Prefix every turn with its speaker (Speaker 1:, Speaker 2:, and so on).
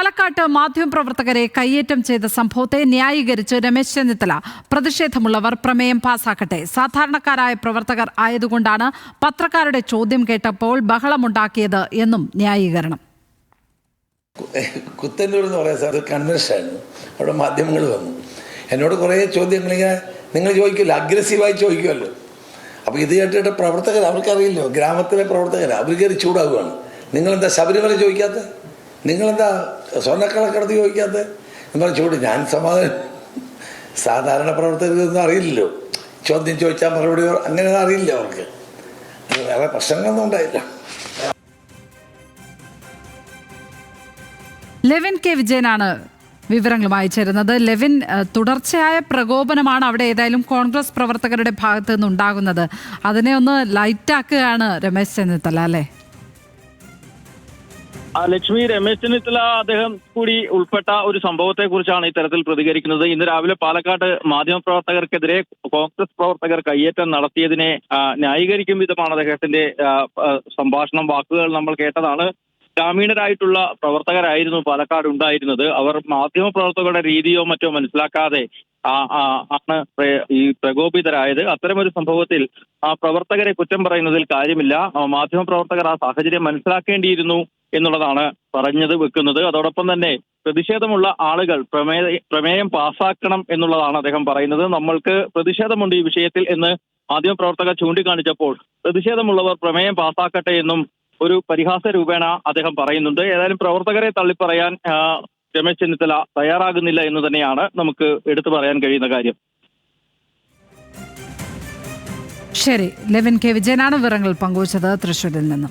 Speaker 1: പാലക്കാട്ട് മാധ്യമപ്രവർത്തകരെ കയ്യേറ്റം ചെയ്ത സംഭവത്തെ ന്യായീകരിച്ച് രമേശ് ചെന്നിത്തല. പ്രതിഷേധമുള്ളവർ പ്രമേയം പാസാക്കട്ടെ. സാധാരണക്കാരായ പ്രവർത്തകർ ആയതുകൊണ്ടാണ് പത്രക്കാരുടെ ചോദ്യം കേട്ടപ്പോൾ ബഹളമുണ്ടാക്കിയത് എന്നും ന്യായീകരണം.
Speaker 2: കുത്തന്നൂർ എന്ന് പറയുന്ന സ്ഥലത്ത് കൺവെൻഷനായിരുന്നു അവിടെ മാധ്യമങ്ങൾ വന്നു. എന്നോട് കുറേ ചോദ്യങ്ങൾ ഇങ്ങനെ നിങ്ങൾ ചോദിക്കുമല്ലോ അഗ്രസീവായി ചോദിക്കുമല്ലോ. അപ്പോൾ ഇത് കേട്ടിട്ട് പ്രവർത്തകർ അവർക്കറിയില്ലോ ഗ്രാമത്തിലെ പ്രവർത്തകർ അവർ കയറി ചൂടാകുകയാണ് നിങ്ങളെന്താ ശബരിമല ചോദിക്കാത്ത? നിങ്ങളെന്താ സ്വർണക്കളക്കടത്ത് ചോദിക്കാത്ത എന്ന് പറഞ്ഞു ചൂട് ഞാൻ സമാധാനം സാധാരണ പ്രവർത്തകർക്കൊന്നും അറിയില്ലല്ലോ. ചോദ്യം ചോദിച്ചാൽ മറുപടി അങ്ങനെ അറിയില്ല അവർക്ക്. വേറെ പ്രശ്നങ്ങളൊന്നും ഉണ്ടായില്ല.
Speaker 1: ലെവൻ കെ. വിജയനാണ് വിവരങ്ങളുമായി ചേരുന്നത്. ലെവിൻ തുടർച്ചയായ പ്രകോപനമാണ് അവിടെ ഏതായാലും കോൺഗ്രസ് പ്രവർത്തകരുടെ ഭാഗത്തു നിന്നുണ്ടാകുന്നത്. അതിനെ ഒന്ന് ലൈറ്റാക്കുകയാണ് രമേശ് ചെന്നിത്തല അല്ലേ?
Speaker 3: ലക്ഷ്മി രമേശ് ചെന്നിത്തല അദ്ദേഹം കൂടി ഉൾപ്പെട്ട ഒരു സംഭവത്തെ കുറിച്ചാണ് ഇത്തരത്തിൽ പ്രതികരിക്കുന്നത്. ഇന്ന് രാവിലെ പാലക്കാട് മാധ്യമപ്രവർത്തകർക്കെതിരെ കോൺഗ്രസ് പ്രവർത്തകർ കയ്യേറ്റം നടത്തിയതിനെ ന്യായീകരിക്കും വിധമാണ് അദ്ദേഹത്തിന്റെ സംഭാഷണം. വാക്കുകൾ നമ്മൾ കേട്ടതാണ്. ഗ്രാമീണരായിട്ടുള്ള പ്രവർത്തകരായിരുന്നു പാലക്കാട് ഉണ്ടായിരുന്നത്. അവർ മാധ്യമപ്രവർത്തകരുടെ രീതിയോ മറ്റോ മനസ്സിലാക്കാതെ ആണ് ഈ പ്രകോപിതരായത്. അത്തരമൊരു സംഭവത്തിൽ ആ പ്രവർത്തകരെ കുറ്റം പറയുന്നതിൽ കാര്യമില്ല. മാധ്യമപ്രവർത്തകർ ആ സാഹചര്യം മനസ്സിലാക്കേണ്ടിയിരുന്നു. എന്നുള്ളതാണ് പറഞ്ഞത് വെക്കുന്നത്. അതോടൊപ്പം തന്നെ പ്രതിഷേധമുള്ള ആളുകൾ പ്രമേയ പ്രമേയം പാസാക്കണം എന്നുള്ളതാണ് അദ്ദേഹം പറയുന്നത്. നമ്മൾക്ക് പ്രതിഷേധമുണ്ട് ഈ വിഷയത്തിൽ എന്ന് മാധ്യമ പ്രവർത്തകർ ചൂണ്ടിക്കാണിച്ചപ്പോൾ പ്രതിഷേധമുള്ളവർ പ്രമേയം പാസാക്കട്ടെ എന്നും ഒരു പരിഹാസ രൂപേണ അദ്ദേഹം പറയുന്നുണ്ട്. ഏതായാലും പ്രവർത്തകരെ തള്ളിപ്പറയാൻ രമേശ് ചെന്നിത്തല തയ്യാറാകുന്നില്ല എന്ന് തന്നെയാണ് നമുക്ക് എടുത്തു പറയാൻ കഴിയുന്ന കാര്യം.
Speaker 1: ശരി. ലെവിൻ കെ. വിജയനാണ് വിവരങ്ങൾ പങ്കുവച്ചത് തൃശ്ശൂരിൽ നിന്നും.